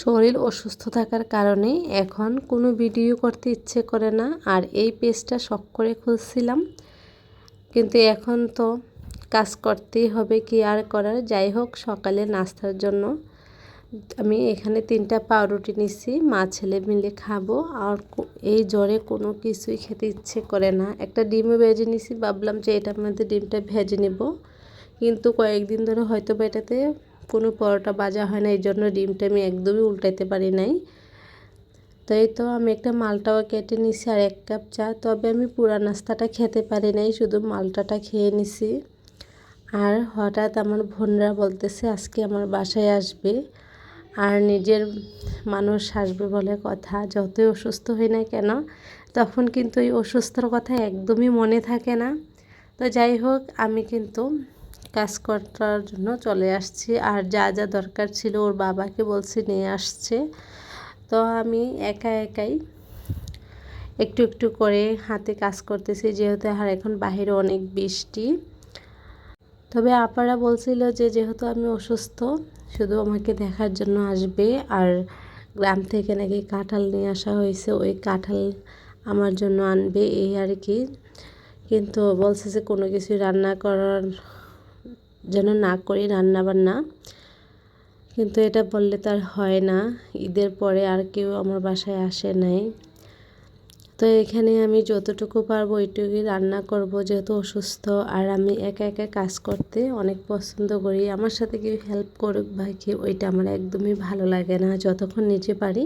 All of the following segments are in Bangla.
শরীর অসুস্থ থাকার কারণে এখন কোনো ভিডিও করতে ইচ্ছে করে না, আর এই পেজটা শখ করে খুঁজছিলাম কিন্তু এখন তো কাজ করতেই হবে কি আর করার। যাই হোক, সকালে নাস্তার জন্য আমি এখানে তিনটা পাউরুটি নিচ্ছি মা ছেলে মিলে খাব। আর এই জ্বরে কোনো কিছুই খেতে ইচ্ছে করে না। একটা ডিমও ভেজে নিছি, ভাবলাম যে এটার মধ্যে ডিমটা ভেজে নেব। কিন্তু কয়েকদিন ধরে হয়তো বা এটাতে কোনো পরোটা বাজা হয় না এই জন্য ডিমটা আমি একদমই উল্টাইতে পারি নাই। তো এই তো আমি একটা মালটাও কেটে নিছি আর এক কাপ চা, তবে আমি পুরা নাস্তাটা খেতে পারি নাই, শুধু মালটাটা খেয়ে নিছি। আর হঠাৎ আমার বোনরা বলতেছে, আজকে আমার বাসায় আসবে। আর নিজের মানুষ আসবে বলে কথা, যতই অসুস্থ হই না কেন, তখন কিন্তু এই অসুস্থর কথা একদমই মনে থাকে না। তো যাই হোক, আমি কিন্তু কাজ করার জন্য চলে আসছি। আর যা যা দরকার ছিল ওর বাবাকে বলছি নিয়ে আসছে। তো আমি একা, একাই একটু একটু করে হাতে কাজ করতেছি, যেহেতু আর এখন বাহিরে অনেক বৃষ্টি। তবে আপারা বলছিল যে, যেহেতু আমি অসুস্থ, শুধু আমাকে দেখার জন্য আসবে। আর গ্রাম থেকে নাকি কাঁঠাল নিয়ে আসা হয়েছে, ওই কাঁঠাল আমার জন্য আনবে, এই আর কি। কিন্তু বলছে যে কোনো কিছু রান্না করার যেন না করি রান্নাবান্না। কিন্তু এটা বললে তার হয় না। ঈদের পরে আর কেউ আমার বাসায় আসে নাই। তো এখানে আমি যতটুকু পারব ওইটুকুই রান্না করব, যেহেতু অসুস্থ। আর আমি একা একা কাজ করতে অনেক পছন্দ করি। আমার সাথে কেউ হেল্প করুক বা কি ওইটা আমার একদমই ভালো লাগে না। যতক্ষণ নিজে পারি,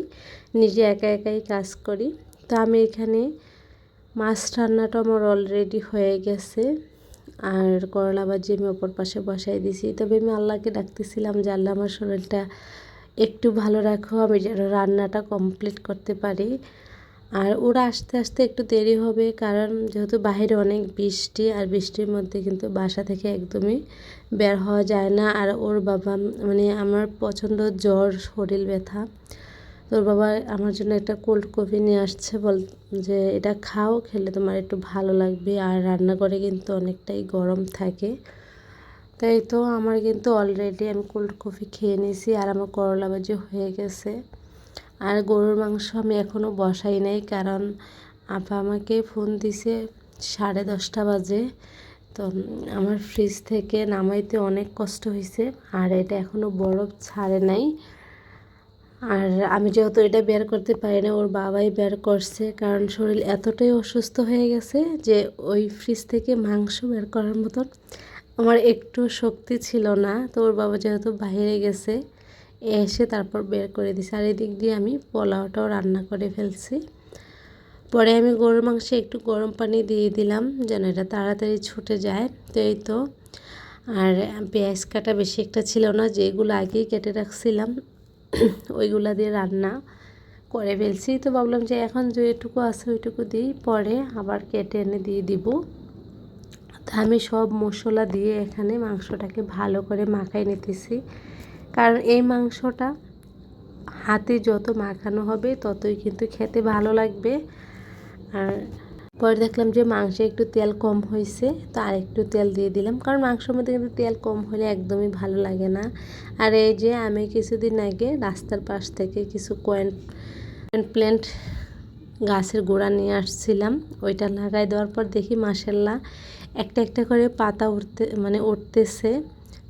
নিজে একা একাই কাজ করি। তো আমি এখানে মাছ রান্নাটা আমার অলরেডি হয়ে গেছে। আর করলা ভাজি আমি অপর পাশে বসাই দিছি। তবে আমি আল্লাহকে ডাকতেছিলাম যে, আল্লাহ, আমার শরীরটা একটু ভালো রাখো, আমি যেন রান্নাটা কমপ্লিট করতে পারি। আর ওরা আসতে আসতে একটু দেরি হবে, কারণ যেহেতু বাইরে অনেক বৃষ্টি, আর বৃষ্টির মধ্যে কিন্তু বাসা থেকে একদমই বের হওয়া যায় না। আর ওর বাবা মানে আমার পছন্দ জ্বর, শরীর ব্যথা। তোর বাবা আমার জন্য একটা কোল্ড কফি নিয়ে আসছে, বল যে এটা খাও, খেলে তোমার একটু ভালো লাগবে। আর রান্নাঘরে কিন্তু অনেকটাই গরম থাকে। তাই তো আমার কিন্তু অলরেডি আমি কোল্ড কফি খেয়ে নিয়েছি, আর আমার করলা বাজি হয়ে গেছে। আর গরুর মাংস আমি এখনও বসাই নাই, কারণ আপা আমাকে ফোন দিছে সাড়ে দশটা বাজে। তো আমার ফ্রিজ থেকে নামাইতে অনেক কষ্ট হয়েছে আর এটা এখনও বরফ ছাড়ে নাই। আর আমি যেহেতু এটা বের করতে পারি না, ওর বাবাই বের করছে, কারণ শরীর এতটাই অসুস্থ হয়ে গেছে যে ওই ফ্রিজ থেকে মাংস বের করার মতন আমার একটু শক্তি ছিল না। তো ওর বাবা যেহেতু বাইরে গেছে, এসে তারপর বের করে দিছি। আর এদিক দিয়ে আমি পোলাওটাও রান্না করে ফেলছি। পরে আমি গরুর মাংসে একটু গরম পানি দিয়ে দিলাম, যেন এটা তাড়াতাড়ি ছুটে যায়। তো এই তো। আর পেঁয়াজ কাটা বেশি একটা ছিল না, যেগুলো আগেই কেটে রাখছিলাম। ওইগুলা দিয়ে রান্না করে ফেলছি। তো ভাবলাম যে এখন যেটুকু আছে ওইটুকু দিই, পরে আবার কেটে এনে দিয়ে দিব। তা আমি সব মশলা দিয়ে এখানে মাংসটাকে ভালো করে মাখাই নিতেছি। কারণ এই মাংসটা হাতে যত মাখানো হবে ততই কিন্তু খেতে ভালো লাগবে। আর পরে দেখলাম যে মাংসে একটু তেল কম হয়েছে, তো আর একটু তেল দিয়ে দিলাম। কারণ মাংসের মধ্যে কিন্তু তেল কম হলে একদমই ভালো লাগে না। আর এই যে আমি কিছুদিন আগে রাস্তার পাশ থেকে কিছু কয়েন প্ল্যান্ট গাছের গোড়া নিয়ে আসছিলাম। ওইটা লাগাই দেওয়ার পর দেখি মাসাল্লাহ একটা একটা করে পাতা উঠতে মানে উঠতেছে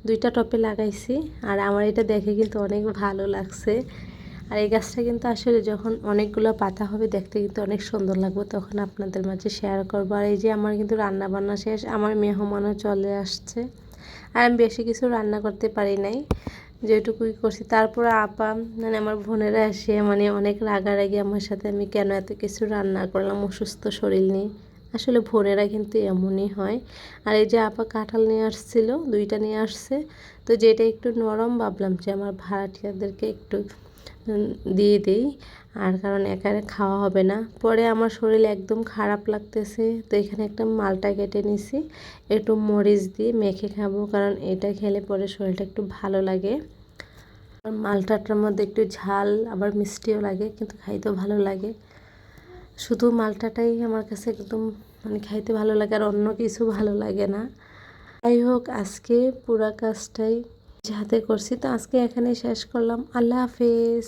দুইটা টপে লাগাইছি। আর আমার এটা দেখে কিন্তু অনেক ভালো লাগছে। আর এই গাছটা কিন্তু আসলে যখন অনেকগুলো পাতা হবে দেখতে কিন্তু অনেক সুন্দর লাগবে, তখন আপনাদের মাঝে শেয়ার করব। আর এই যে আমার কিন্তু রান্না বান্না শেষ, আমার মেহমানও চলে আসছে। আর আমি বেশি কিছু রান্না করতে পারি নাই, যেটুকুই করছি। তারপর আপা মানে আমার বোনেরা এসে মানে অনেক রাগারাগি আমার সাথে, আমি কেন এত কিছু রান্না করলাম, অসুস্থ শরীর নিয়ে? আসলে বোনেরা কিন্তু এমনই হয়। আর এই যে আপা কাঁঠাল নিয়ে আসছিল, দুইটা নিয়ে আসছে। তো যেটা একটু নরম, ভাবলাম যে আমার ভাড়াটিয়াদেরকে একটু দিয়ে দিই। আর কারণ একা খাওয়া হবে না। পরে আমার শরীর একদম খারাপ লাগতেছে। তো এখানে একটা মালটা কেটে নিছি। একটু মরিচ দিয়ে মেখে খাব, কারণ এটা খেলে পরে শরীরটা একটু ভালো লাগে। মালটাটার মধ্যে একটু ঝাল, আবার মিষ্টিও লাগে, কিন্তু খাইতেও ভালো লাগে। শুধু মালটাটাই আমার কাছে একদম মানে খাইতে ভালো লাগে, আর অন্য কিছু ভালো লাগে না। যাই হোক, আজকে পুরা কাজটাই হাতে করছি তো আজকে এখানে শেষ করলাম। আল্লাহ হাফেজ।